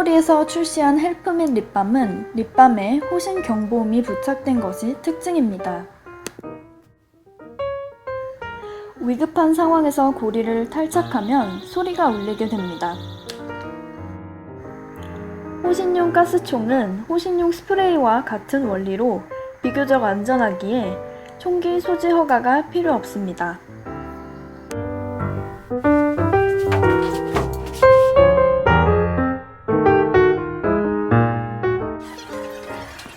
폴리모리에서 출시한 헬프민 립밤은 립밤에 호신 경보음이 부착된 것이 특징입니다. 위급한 상황에서 고리를 탈착하면 소리가 울리게 됩니다. 호신용 가스총은 호신용 스프레이와 같은 원리로 비교적 안전하기에 총기 소지 허가가 필요 없습니다.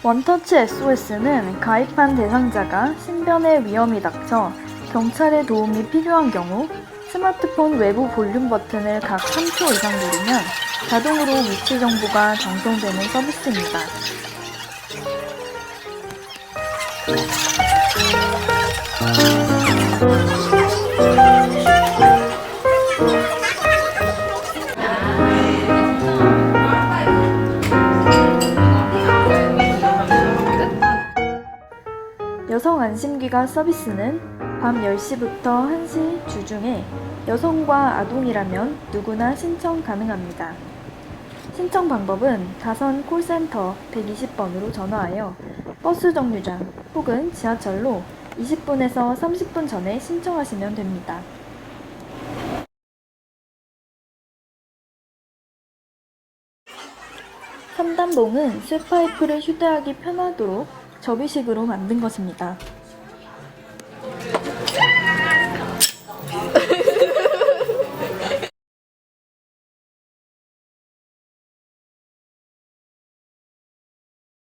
원터치 SOS는 가입한 대상자가 신변의 위험이 닥쳐 경찰의 도움이 필요한 경우 스마트폰 외부 볼륨 버튼을 각 3초 이상 누르면 자동으로 위치 정보가 전송되는 서비스입니다. 여성 안심기가 서비스는 밤 10시부터 1시 주중에 여성과 아동이라면 누구나 신청 가능합니다. 신청 방법은 다선 콜센터 120번으로 전화하여 버스 정류장 혹은 지하철로 20분에서 30분 전에 신청하시면 됩니다. 삼단봉은 쇠파이프를 휴대하기 편하도록 접이식으로 만든 것입니다.